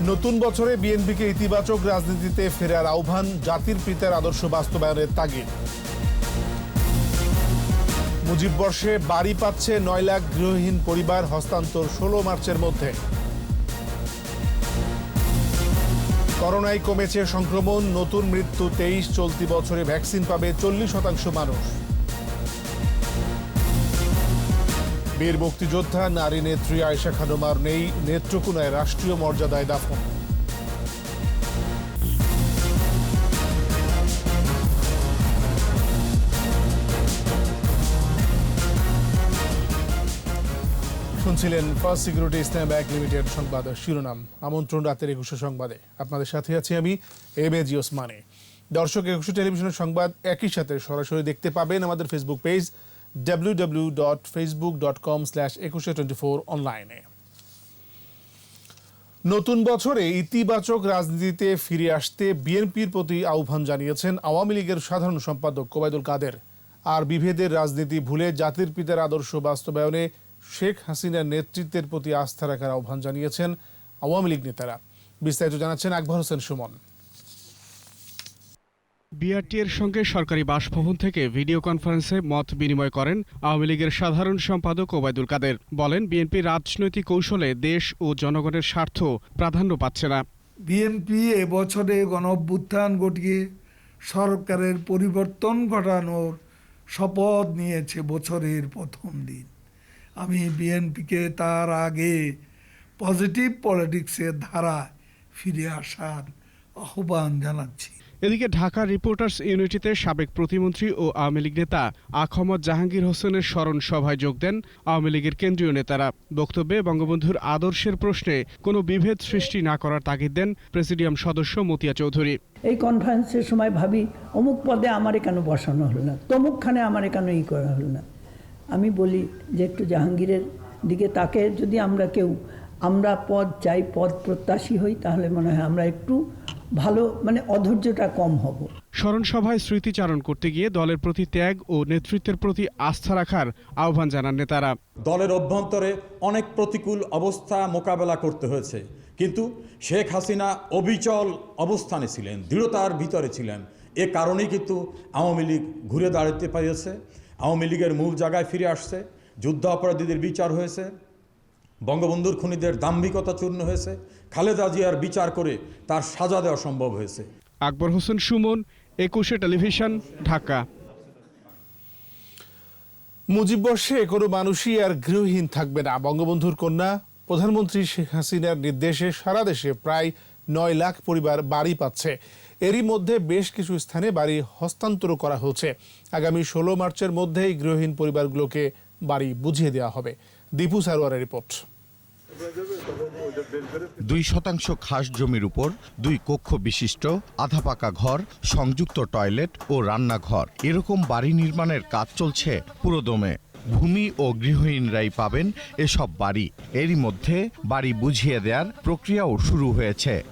নতুন বছরে বিএনপিকে ইতিবাচক রাজনীতিতে ফেরার আহ্বান জাতির পিতার আদর্শ বাস্তবায়নের তাগিদ। মুজিব বর্ষে বাড়ি পাচ্ছে নয় লাখ গৃহহীন পরিবার, হস্তান্তর ষোলো মার্চের মধ্যে। করোনায় কমেছে সংক্রমণ, নতুন মৃত্যু তেইশ, চলতি বছরে ভ্যাকসিন পাবে চল্লিশ শতাংশ মানুষ। বীর মুক্তিযোদ্ধা, নারী নেত্রী আয়েশা খানমার নেই নেত্রকোনায় রাষ্ট্রীয় মর্যাদায় দাফন। শুনছিলেন first security Islam bank limited সংবাদ শিরোনাম। আমন্ত্রণ রাতের একুশে সংবাদে। আপনাদের সাথে আছি আমি এম এ জি ওসমানে দর্শক, একুশে টেলিভিশনের সংবাদ একই সাথে সরাসরি দেখতে পাবেন আমাদের Facebook page W dot Facebook dot com slash Ekushey twenty four অনলাইনে নতুন বছরে ইতিবাচক রাজনীতিতে ফিরে আসতে বিএনপির প্রতি আহ্বান জানিয়েছেন আওয়ামী লীগের সাধারণ সম্পাদক কোবায়দুল কাদের। আর বিভেদের রাজনীতি ভুলে জাতির পিতার আদর্শ বাস্তবায়নে শেখ হাসিনার নেতৃত্বের প্রতি আস্থা রাখার আহ্বান জানিয়েছেন আওয়ামী লীগ নেতারা। বিস্তারিত জানাচ্ছেন আকবর হোসেন সুমন। বিআরটি এর সঙ্গে সরকারি বাসভবন থেকে ভিডিও কনফারেন্সে মত বিনিময় করেন আওয়ামী লীগের সাধারণ সম্পাদক ওবায়দুল কাদের। বলেন, বিএনপি রাজনৈতিক কৌশলে দেশ ও জনগণের স্বার্থ প্রাধান্য পাচ্ছে না। বিএনপি এবছরে গণঅভ্যুত্থান ঘটিয়ে সরকারের পরিবর্তন ঘটানোর শপথ নিয়েছে বছরের প্রথম দিন। আমি বিএনপিকে তার আগে পজিটিভ পলিটিক্সের ধারা ফিরে আসার আহ্বান জানাচ্ছি। এদিকে ঢাকা রিপোর্টার্স ইউনিটিতে সাবেক প্রতিমন্ত্রী ও আওয়ামী লীগ নেতা আখমদ জাহাঙ্গীর হোসেনের স্মরণ সভায় যোগ দেন আওয়ামী লীগের কেন্দ্রীয় নেতারা। বক্তব্যে বঙ্গবন্ধুর আদর্শের প্রশ্নে কোনো বিভেদ সৃষ্টি না করার তাগিদ দেন প্রেসিডিয়াম সদস্য মতিয়া চৌধুরী। এই কনফারেন্সের সময় ভাবি, অমুক পদে আমারে কেন বসানো হলো না? তমুকখানে আমারে কেন ই করা হলো না? আমি বলি যে একটু জাহাঙ্গীরের দিকে তাকে যদি আমরা কেউ, আমরা পদ চাই, পদ প্রত্যাশী হই, তাহলে মনে হয় আমরা একটু ভালো মানে অধৈর্যটা কম হব। স্মরণ সভায় স্মৃতিচারণ করতে গিয়ে দলের প্রতি ত্যাগ ও নেতৃত্বের প্রতি আস্থা রাখার আহ্বান জানান নেতারা। দলের অভ্যন্তরে অনেক প্রতিকূল অবস্থা মোকাবেলা করতে হয়েছে। কিন্তু শেখ হাসিনা অবিচল অবস্থানে ছিলেন দৃঢ়তার ভিতরে ছিলেন। এ কারণেই কিন্তু আওয়ামী লীগ ঘুরে দাঁড়াতে পেরেছে আওয়ামী লীগের মূল জায়গায় ফিরে আসছে যুদ্ধ অপরাধীদের বিচার হয়েছে। বঙ্গবন্ধুর খুনিদের দাম্ভিকতা চূর্ণ হয়েছে খালেদা জিয়ার বিচার করে তার সাজা দেওয়া সম্ভব হয়েছে। আকবর হোসেন সুমন একুশে টেলিভিশন ঢাকা। মুজিব বর্ষে কোনো মানুষই আর গৃহহীন থাকবে না। বঙ্গবন্ধুর কন্যা প্রধানমন্ত্রী শেখ হাসিনার নির্দেশে সারা দেশে প্রায় নয় লাখ পরিবার বাড়ি পাচ্ছে। এরই মধ্যে বেশ কিছু স্থানে বাড়ি হস্তান্তর করা হচ্ছে। আগামী ষোলো মার্চের মধ্যেই গৃহহীন পরিবারগুলোকে বাড়ি বুঝিয়ে দেওয়া হবে। দীপু সারোয়ারের রিপোর্ট। দুই শতাংশ খাস জমির উপর দুই কক্ষ বিশিষ্ট, আধা পাকা ঘর, সংযুক্ত টয়লেট ও রান্নাঘর। এরকম বাড়ি নির্মাণের কাজ চলছে পুরোদমে। ভূমি ও গৃহহীনরাই পাবেন এসব বাড়ি। এরই মধ্যে বাড়ি বুঝিয়ে দেওয়ার প্রক্রিয়াও শুরু হয়েছে।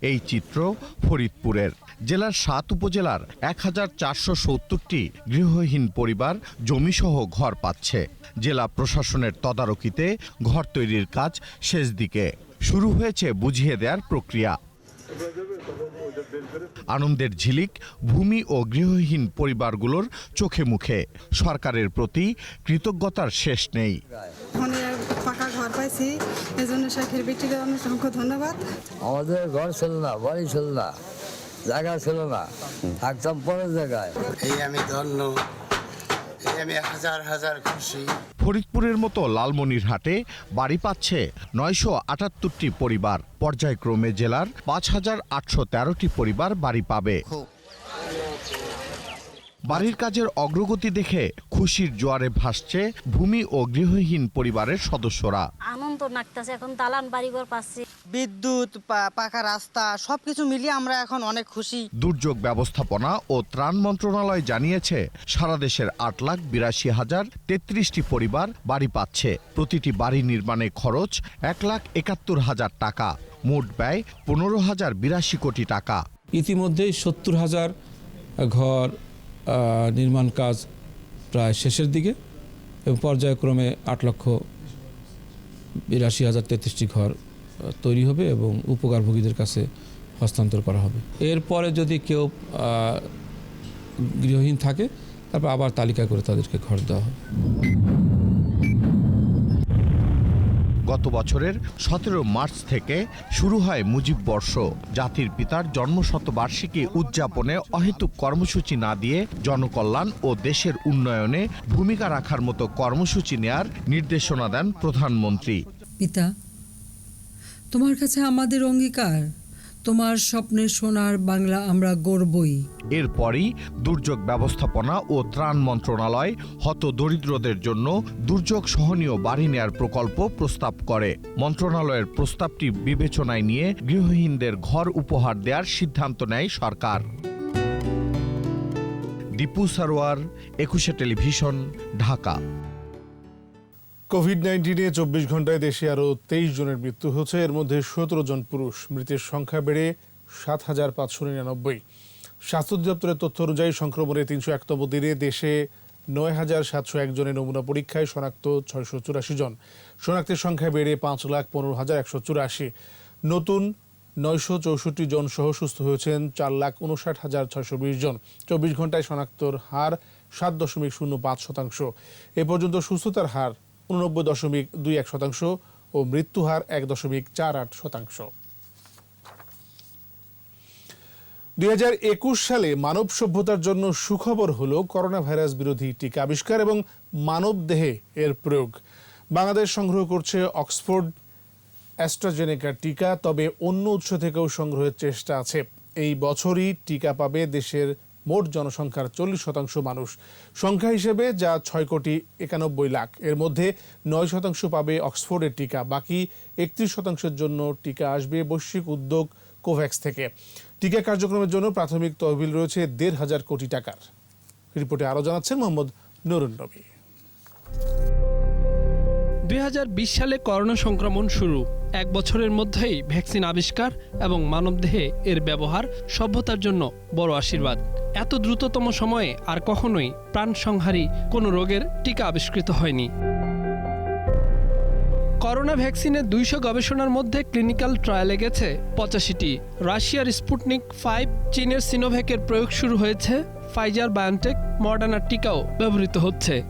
এই চিত্র ফরিদপুরের। জেলার সাত উপজেলার এক হাজার চারশো সত্তরটি গৃহহীন পরিবার জমিসহ ঘর পাচ্ছে। জেলা প্রশাসনের তদারকিতে ঘর তৈরির কাজ শেষ দিকে। শুরু হয়েছে বুঝিয়ে দেওয়ার প্রক্রিয়া। আনন্দের ঝিলিক ভূমি ও গৃহহীন পরিবারগুলোর চোখে মুখে। সরকারের প্রতি কৃতজ্ঞতার শেষ নেই। পাকা ঘর পাইছি এই শেখের বেটিকে অসংখ্য ধন্যবাদ। আমাদের ঘর ছিল না বাড়ি ছিল না। জায়গা ছিল না। থাকতাম পরের জায়গায়। এই আমি ধন্য। এই আমি হাজার হাজার খুশি। ফরিদপুরের মতো লালমনিরহাটে বাড়ি পাচ্ছে নয়শো আটাত্তরটি পরিবার। পর্যায়ক্রমে জেলার পাঁচ হাজার আটশো তেরোটি পরিবার বাড়ি পাবে। বাড়ির কাজের অগ্রগতি দেখে খুশির জোয়ারে ভাসছে ভূমি ও গৃহহীন পরিবারের সদস্যরা। আনন্দ লাগতেছে এখন দালান বাড়িঘর পাচ্ছি। বিদ্যুৎ পাকা রাস্তা সবকিছু মিলিয়ে আমরা এখন অনেক খুশি। দুর্যোগ ব্যবস্থাপনা ও ত্রাণ মন্ত্রণালয় জানিয়েছে সারা দেশের আট লাখ বিরাশি হাজার তেত্রিশটি পরিবার বাড়ি পাচ্ছে। প্রতিটি বাড়ি নির্মাণে খরচ এক লাখ একাত্তর হাজার টাকা। মোট ব্যয় পনেরো হাজার বিরাশি কোটি টাকা। ইতিমধ্যেই সত্তর হাজার ঘর নির্মাণ কাজ প্রায় শেষের দিকে এবং পর্যায়ক্রমে আট লক্ষ বিরাশি হাজার তেত্রিশটি ঘর তৈরি হবে এবং উপকারভোগীদের কাছে হস্তান্তর করা হবে। এরপরে যদি কেউ গৃহহীন থাকে, তারপর আবার তালিকা করে তাদেরকে ঘর দেওয়া হবে। গত বছরের সতেরো মার্চ থেকে শুরু হয় মুজিব বর্ষ। জাতির পিতার জন্মশতবার্ষিকী উদযাপনে অহেতুক কর্মসূচি না দিয়ে জনকল্যাণ ও দেশের উন্নয়নে ভূমিকা রাখার মতো কর্মসূচি নেয়ার নির্দেশনা দেন প্রধানমন্ত্রী। পিতা, তোমার কাছে আমাদের অঙ্গীকার। তোমার স্বপ্নের সোনার বাংলা আমরা গর্বই এরপরই দুর্যোগ ব্যবস্থাপনা ও ত্রাণ মন্ত্রণালয় হত দরিদ্রদের জন্য দুর্যোগ সহনীয় বাড়ি নেয়ার প্রকল্প প্রস্তাব করে। মন্ত্রণালয়ের প্রস্তাবটি বিবেচনায় নিয়ে গৃহহীনদের ঘর উপহার দেওয়ার সিদ্ধান্ত নেয় সরকার। দীপু সারোয়ার, একুশে টেলিভিশন, ঢাকা। কোভিড নাইন্টিনে চব্বিশ ঘন্টায় দেশে আরও তেইশ জনের মৃত্যু হয়েছে। এর মধ্যে সতেরো জন পুরুষ। মৃতের সংখ্যা বেড়ে সাত হাজার পাঁচশো নিরানব্বই। স্বাস্থ্য অধিদপ্তরের তথ্য অনুযায়ী সংক্রমণের তিনশো একতম দিনে দেশে নয় হাজার সাতশো একজনের নমুনা পরীক্ষায় শনাক্ত ছয়শো চুরাশি জন। শনাক্তের সংখ্যা বেড়ে পাঁচ লাখ পনেরো হাজার একশো চুরাশি। নতুন নয়শো চৌষট্টি জন সহ সুস্থ হয়েছেন চার লাখ উনষাট হাজার ছয়শো বিশ জন। চব্বিশ ঘন্টায় শনাক্তর হার সাত দশমিক শূন্য পাঁচ শতাংশ। এ পর্যন্ত সুস্থতার হার উননব্বই দশমিক দুই এক শতাংশ ও মৃত্যু হার এক দশমিক চার আট শতাংশ। দুই হাজার একুশ সালে মানব সভ্যতার জন্য সুখবর হলো করোনা ভাইরাস বিরোধী টিকা আবিষ্কার এবং মানব দেহে এর প্রয়োগ। বাংলাদেশ সংগ্রহ করছে অক্সফোর্ড অ্যাস্ট্রাজেনেকার টিকা, তবে অন্য উৎস থেকেও সংগ্রহের চেষ্টা আছে। এই বছরই টিকা পাবে দেশের মোট জনসংখ্যার চল্লিশ শতাংশ মানুষ। সংখ্যা হিসেবে যা ছয় কোটি একানব্বই লাখ। এর মধ্যে নয় শতাংশ পাবে অক্সফোর্ডের টিকা। বাকি একত্রিশ শতাংশের জন্য টিকা আসবে বৈশ্বিক উদ্যোগ কোভ্যাক্স থেকে। টিকা কার্যক্রমের জন্য প্রাথমিক তহবিল রয়েছে দেড় হাজার কোটি টাকার। রিপোর্টে আরও জানাচ্ছেন মোহাম্মদ নুরুন নবী। দু হাজার বিশ সালে করোনা সংক্রমণ শুরু। এক বছরের মধ্যেই ভ্যাকসিন আবিষ্কার এবং মানবদেহে এর ব্যবহার সভ্যতার জন্য বড় আশীর্বাদ। এত দ্রুততম সময়ে আর কখনোই প্রাণসংহারী কোনো রোগের টিকা আবিষ্কৃত হয়নি। করোনা ভ্যাকসিনের দুইশো গবেষণার মধ্যে ক্লিনিক্যাল ট্রায়ালে গেছে পঁচাশিটি। রাশিয়ার স্পুটনিক ফাইভ চীনের সিনোভ্যাকের প্রয়োগ শুরু হয়েছে। ফাইজার বায়োনটেক মডার্নার টিকাও ব্যবহৃত হচ্ছে।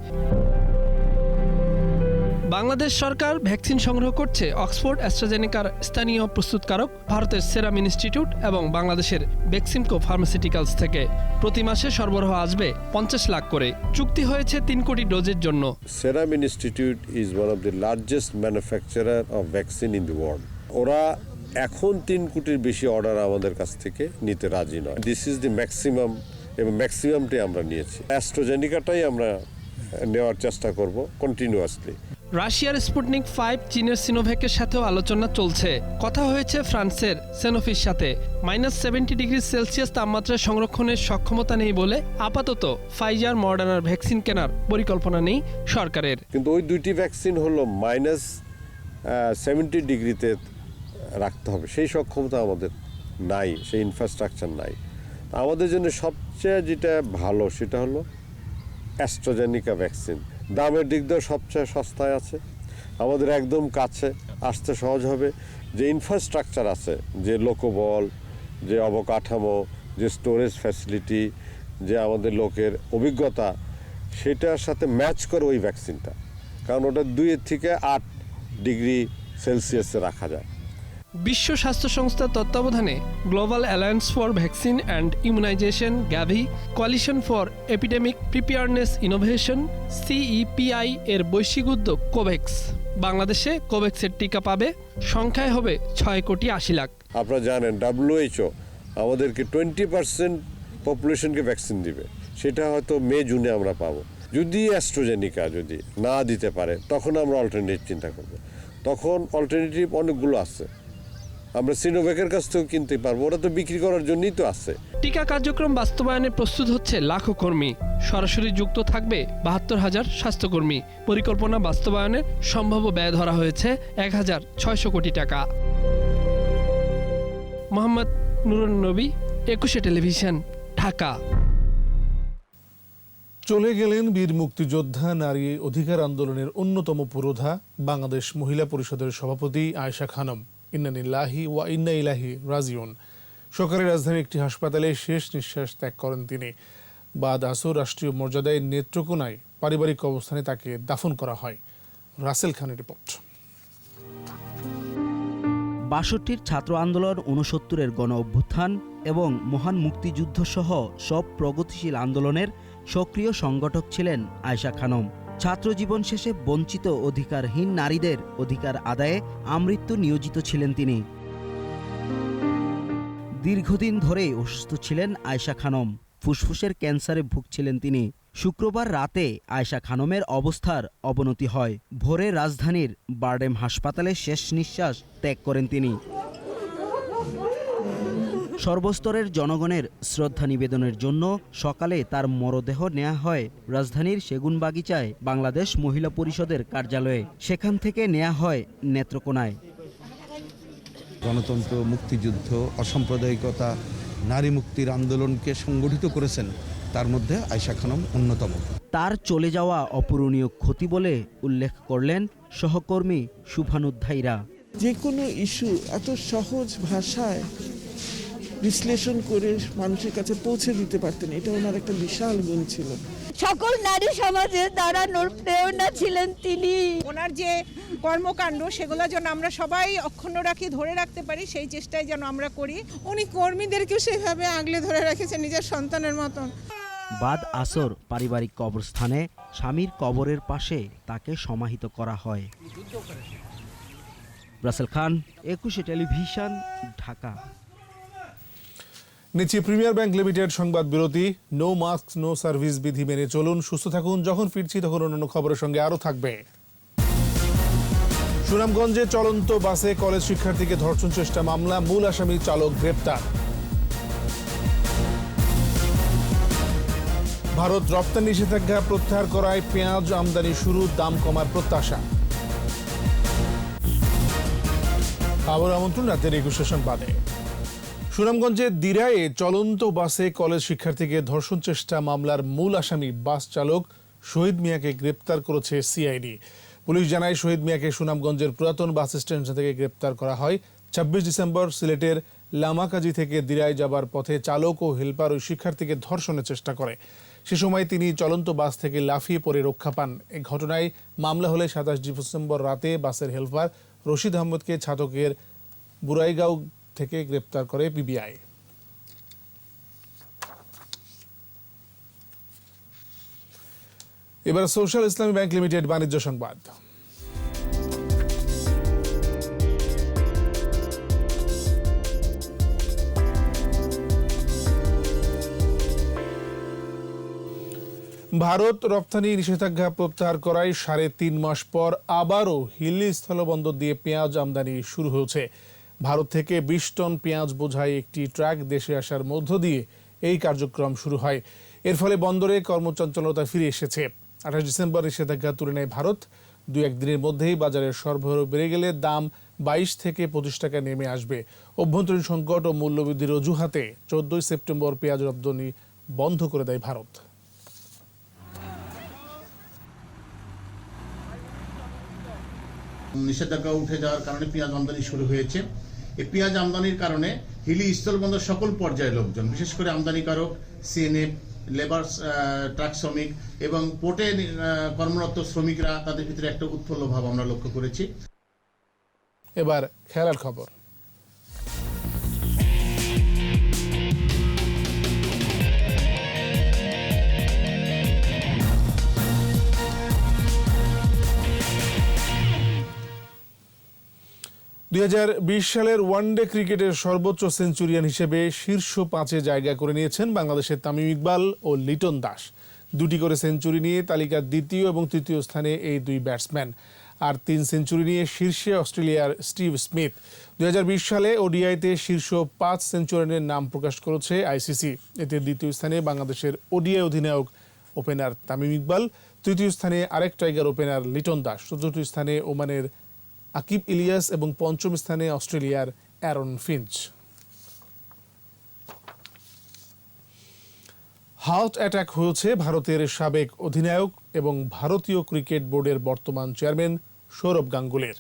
বাংলাদেশ সরকার ভ্যাকসিন সংগ্রহ করছে অক্সফোর্ড অ্যাস্ট্রাজেনেকার স্থানীয় প্রস্তুতকারক, ভারতের সেরাম ইনস্টিটিউট এবং বাংলাদেশের বেক্সিমকো ফার্মাসিউটিক্যালস থেকে। প্রতি মাসে সরবরাহ আসবে পঞ্চাশ লাখ করে। চুক্তি হয়েছে তিন কোটি ডোজের জন্য। Serum Institute is one of the largest manufacturer of vaccine in the world. ওরা এখন তিন কোটির বেশি অর্ডার আমাদের কাছ থেকে নিতে রাজি নয়। দিস ইজ দি ম্যাক্সিমাম এবং ম্যাক্সিমামটাই আমরা নিয়েছি। অ্যাস্ট্রোজেনিকাটাই আমরা নেওয়ার চেষ্টা করব কন্টিনিউয়াসলি রাশিয়ার স্পুটনিক ফাইভ চীনের সিনোভ্যাকের সাথেও আলোচনা চলছে। কথা হয়েছে ফ্রান্সের সেনোফির সাথে। মাইনাস সেভেন্টি ডিগ্রি সেলসিয়াস তাপমাত্রা সংরক্ষণের সক্ষমতা নেই বলে আপাতত ফাইজার মডার্নার ভ্যাকসিন কেনার পরিকল্পনা নেই সরকারের। কিন্তু ওই দুইটি ভ্যাকসিন হলো মাইনাস সেভেন্টি ডিগ্রিতে রাখতে হবে। সেই সক্ষমতা আমাদের নাই, সেই ইনফ্রাস্ট্রাকচার নাই। আমাদের জন্য সবচেয়ে যেটা ভালো সেটা হলো অ্যাস্ট্রোজেনিকা ভ্যাকসিন। দামের দিক দিয়েও সবচেয়ে সস্তায় আছে, আমাদের একদম কাছে, আসতে সহজ হবে। যে ইনফ্রাস্ট্রাকচার আছে, যে লোকবল, যে অবকাঠামো, যে স্টোরেজ ফ্যাসিলিটি যে আমাদের লোকের অভিজ্ঞতা, সেটার সাথে ম্যাচ করে ওই ভ্যাকসিনটা কারণ ওটা দুইয়ের থেকে আট ডিগ্রি সেলসিয়াসে রাখা যায়। বিশ্ব স্বাস্থ্য সংস্থার তত্ত্বাবধানে global alliance for vaccine and immunisation GAVI coalition for epidemic preparedness innovation CEPI এর বৈশ্বিক উদ্যোগ কোভেক্স বাংলাদেশে কোভেক্সের টিকা পাবে, সংখ্যায় হবে ছয় কোটি আশি লাখ। আপনারা জানেন ডাব্লিউএইচও আমাদেরকে টোয়েন্টি পার্সেন্ট পপুলেশনকে ভ্যাকসিন দিবে। সেটা হয়তো মে, জুনে আমরা পাবো। যদি অ্যাস্ট্রোজেনিকা যদি না দিতে পারে, তখন আমরা অল্টারনেটিভ চিন্তা করব। তখন অল্টারনেটিভ অনেকগুলো আছে। আমরা সিনোভ্যাকের কাছ থেকেও কিনতে পারব। ওরা তো বিক্রি করার জন্যই তো আছে। টিকা কার্যক্রম বাস্তবায়নে প্রস্তুত হচ্ছে লাখো কর্মী। সরাসরি যুক্ত থাকবে বাহাত্তর হাজার স্বাস্থ্যকর্মী। পরিকল্পনা বাস্তবায়নে সম্ভাব্য ব্যয় ধরা হয়েছে এক হাজার ছয়শো কোটি টাকা। মোহাম্মদ নুরুন নবী একুশে টেলিভিশন ঢাকা। চলে গেলেন বীর মুক্তিযোদ্ধা নারী অধিকার আন্দোলনের অন্যতম পুরোধা বাংলাদেশ মহিলা পরিষদের সভাপতি আয়েশা খানম। ইন্নানিল্লাহি ওয়া ইন্না ইলাহি রাজিউন। সকালে রাজধানীর একটি হাসপাতালে শেষ নিঃশ্বাস ত্যাগ করেন তিনি। বাদ আসর রাষ্ট্রীয় মর্যাদায় নেত্রকোনায় পারিবারিক অবস্থানে তাকে দাফন করা হয়। রাসেল খানের রিপোর্ট। বাষট্টির ছাত্র আন্দোলন উনসত্তরের গণ অভ্যুত্থান এবং মহান মুক্তিযুদ্ধ সহ সব প্রগতিশীল আন্দোলনের সক্রিয় সংগঠক ছিলেন আয়শা খানম। ছাত্র জীবন শেষে বঞ্চিত অধিকারহীন নারীদের অধিকার আদায়ে আমৃত্যু নিয়োজিত ছিলেন তিনি। দীর্ঘদিন ধরে অসুস্থ ছিলেন আয়শা খানম। ফুসফুসের ক্যান্সারে ভুগছিলেন তিনি। শুক্রবার রাতে আয়শা খানমের অবস্থার অবনতি হয়। ভোরে রাজধানীর বারডেম হাসপাতালে শেষ নিঃশ্বাস ত্যাগ করেন তিনি। সর্বস্তরের জনগণের শ্রদ্ধা নিবেদনের জন্য সকালে তার মরদেহ নেওয়া হয় রাজধানীর সেগুনবাগিচায় বাংলাদেশ মহিলা পরিষদের কার্যালয়ে। সেখান থেকে নেওয়া হয় নেত্রকোনায়। গণতন্ত্র মুক্তিযুদ্ধ অসাম্প্রদায়িকতা নারী মুক্তির আন্দোলনকে সংগঠিত করেছেন। তার মধ্যে আয়শা খানম অন্যতম। তার চলে যাওয়া অপূরণীয় ক্ষতি বলে উল্লেখ করলেন সহকর্মী শুভানুধ্যায়ীরা। যে কোনো ইস্যু এত সহজ ভাষায় বিশ্লেষণ করে মানুষের কাছে পৌঁছে দিতে পারতেন। এটা ওনার একটা বিশাল গুণ ছিল। সকল নারী সমাজে দাঁড়ানোর প্রেরণা ছিলেন তিনি। ওনার যে কর্মকাণ্ড সেগুলো যেন আমরা সবাই অক্ষুণ্ণ রাখি ধরে রাখতে পারি সেই চেষ্টাই যেন আমরা করি। উনি কর্মীদেরকেও সেভাবে আগলে ধরে রেখেছেন নিজের সন্তানের মতন। বাদ আসর পারিবারিক কবরস্থানে স্বামীর কবরের পাশে তাকে সমাহিত করা হয়। রাসেল খান একুশে টেলিভিশন ঢাকা। নিচে প্রিমিয়ার ব্যাংক লিমিটেড সংবাদ বিরতি। নো মাস্ক নো সার্ভিস বিধি মেনে চলুন, সুস্থ থাকুন, যখন ফিরছি তখন অন্যান্য খবরের সঙ্গে আরও থাকবে। সুনামগঞ্জে চলন্ত বাসে কলেজ শিক্ষার্থীকে ধর্ষণ চেষ্টা মামলা, মূল আসামি চালক গ্রেপ্তার। ভারত রপ্তানি নিষেধাজ্ঞা প্রত্যাহার করায় পেঁয়াজ আমদানি শুরু, দাম কমার প্রত্যাশা। আবার আমন্ত্রণ রাতের একুশে সংবাদে। সুনামগঞ্জের দিরায়ে চলন্ত বাসে কলেজ শিক্ষার্থীকে ধর্ষণ চেষ্টা মামলার মূল আসামি বাস চালক শহীদ মিয়াকে গ্রেপ্তার করেছে সিআইডি। পুলিশ জানায়, শহীদ মিয়াকে সুনামগঞ্জের পুরাতন বাস স্ট্যান্ড থেকে গ্রেপ্তার করা হয়। ছাব্বিশ ডিসেম্বর সিলেটের লামাকাজি থেকে দিরায় যাবার পথে চালক ও হেলপার ওই শিক্ষার্থীকে ধর্ষণের চেষ্টা করে। সে সময় তিনি চলন্ত বাস থেকে লাফিয়ে পড়ে রক্ষা পান। এ ঘটনায় মামলা হলে সাতাশ ডিসেম্বর রাতে বাসের হেলপার রশিদ আহমদকে ছাতকের বুরাইগাঁও থেকে গ্রেপ্তার করে পিবিআই। এবার সোশ্যাল ইসলামী ব্যাংক লিমিটেড বাণিজ্য সংবাদ। ভারত রপ্তানি নিষেধাজ্ঞা প্রত্যাহার করায় সাড়ে তিন মাস পর আবারও হিলি স্থলবন্দর দিয়ে পেঁয়াজ আমদানি শুরু হয়েছে। ভারত থেকে বিশ টন পেঁয়াজ বোঝাই একটি ট্রাক দেশে আসার মধ্য দিয়ে এই কার্যক্রম শুরু হয়। এর ফলে বন্দরে কর্মচঞ্চলতা ফিরে এসেছে। আঠাশ ডিসেম্বর নিষেধাজ্ঞা তুলে নেয় ভারত। দু একদিনের মধ্যেই বাজারের সরবরাহ বেড়ে গেলে দাম বাইশ থেকে পঁচিশ টাকা নেমে আসবে। অভ্যন্তরীণ সংকট ও মূল্যবৃদ্ধির অজুহাতে চোদ্দই সেপ্টেম্বর পেঁয়াজ রপ্তানি বন্ধ করে দেয় ভারত। নিষেধাজ্ঞা উঠে যাওয়ার কারণে পেঁয়াজ আমদানি শুরু হয়েছে। এই পেঁয়াজ আমদানির কারণে হিলি স্থলবন্দর সকল পর্যায়ের লোকজন, বিশেষ করে আমদানিকারক সিএনএফ লেবার ট্রাক শ্রমিক এবং পোর্টে কর্মরত শ্রমিকরা, তাদের ভিতরে একটা উৎফুল্ল ভাব আমরা লক্ষ্য করেছি। এবার খেলার খবর। দুই হাজার বিশ সালের ওয়ানডে ক্রিকেটের সর্বোচ্চ সেঞ্চুরিয়ান হিসেবে শীর্ষ পাঁচে জায়গা করে নিয়েছেন বাংলাদেশের তামিম ইকবাল ও লিটন দাস। দুটি করে সেঞ্চুরি নিয়ে তালিকার দ্বিতীয় এবং তৃতীয় স্থানে এই দুই ব্যাটসম্যান। আর তিন সেঞ্চুরি নিয়ে শীর্ষে অস্ট্রেলিয়ার স্টিভ স্মিথ। দুই হাজার বিশ সালে ওডিআইতে শীর্ষ পাঁচ সেঞ্চুরিয়ানের নাম প্রকাশ করেছে আইসিসি। এতে দ্বিতীয় স্থানে বাংলাদেশের ওডিআই অধিনায়ক ওপেনার তামিম ইকবাল, তৃতীয় স্থানে আরেক টাইগার ওপেনার লিটন দাস, চতুর্থ স্থানে ওমানের আকিব ইলিয়াস এবং পঞ্চম স্থানে অস্ট্রেলিয়ার অ্যারন ফিঞ্চ। হার্ট অ্যাটাক হয়েছে ভারতের সাবেক অধিনায়ক এবং ভারতীয় ক্রিকেট বোর্ডের বর্তমান চেয়ারম্যান সৌরভ গাঙ্গুলের।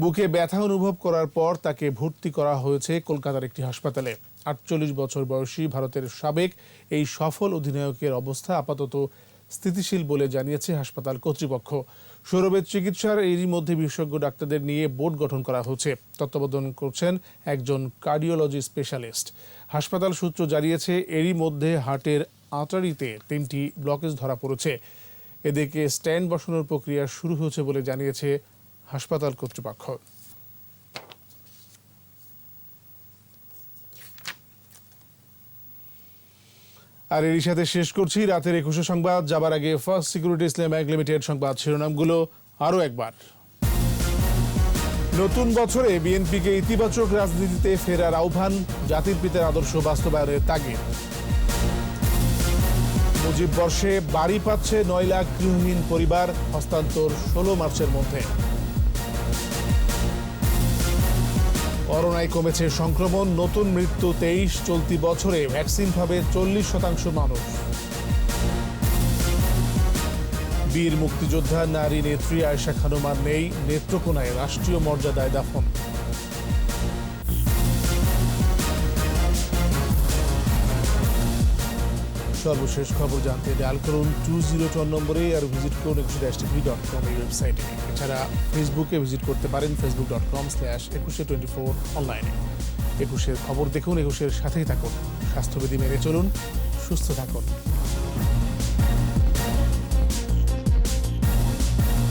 বুকে ব্যথা অনুভব করার পর তাকে ভর্তি করা হয়েছে কলকাতার একটি হাসপাতালে। আটচল্লিশ বছর বয়সী ভারতের সাবেক এই সফল অধিনায়কের অবস্থা আপাতত স্থিতিশীল বলে জানিয়েছে হাসপাতাল কর্তৃপক্ষ। সৌরভের চিকিৎসার এরই মধ্যে বিশেষজ্ঞ ডাক্তারদের নিয়ে বোর্ড গঠন করা হচ্ছে। তত্ত্বাবধান করছেন একজন কার্ডিওলজি স্পেশালিস্ট। হাসপাতাল সূত্র জানিয়েছে, এরই মধ্যে হার্টের আঁটারিতে তিনটি ব্লকেজ ধরা পড়েছে। এদিকে স্ট্যান্ড বসানোর প্রক্রিয়া শুরু হয়েছে বলে জানিয়েছে হাসপাতাল কর্তৃপক্ষ। আর এরই সাথে শেষ করছি রাতের একুশে সংবাদ। যাবার আগে first security Islam bank limited সংবাদ শিরোনামগুলো আরও একবার। নতুন বছরে বিএনপিকে ইতিবাচক রাজনীতিতে ফেরার আহ্বান জাতির পিতার আদর্শ বাস্তবায়নের তাগিদ। মুজিব বর্ষে বাড়ি পাচ্ছে নয় লাখ গৃহহীন পরিবার, হস্তান্তর ষোলো মার্চের মধ্যে। করোনায় কমেছে সংক্রমণ, নতুন মৃত্যু তেইশ, চলতি বছরে ভ্যাকসিন পাবে চল্লিশ শতাংশ মানুষ। বীর মুক্তিযোদ্ধা, নারী নেত্রী আয়েশা খানুমার নেই নেত্রকোনায়, রাষ্ট্রীয় মর্যাদায় দাফন। সর্বশেষ খবর জানতে ডায়াল করুন টু জিরো টন নম্বরে আর ভিজিট করুন একুশে ড্যাশ টিভি ডট কম এই ওয়েবসাইটে। এছাড়া ফেসবুকে ভিজিট করতে পারেন Facebook dot com slash Ekushey twenty four অনলাইনে। একুশের খবর দেখুন, একুশের সাথেই থাকুন। স্বাস্থ্যবিধি মেনে চলুন, সুস্থ থাকুন।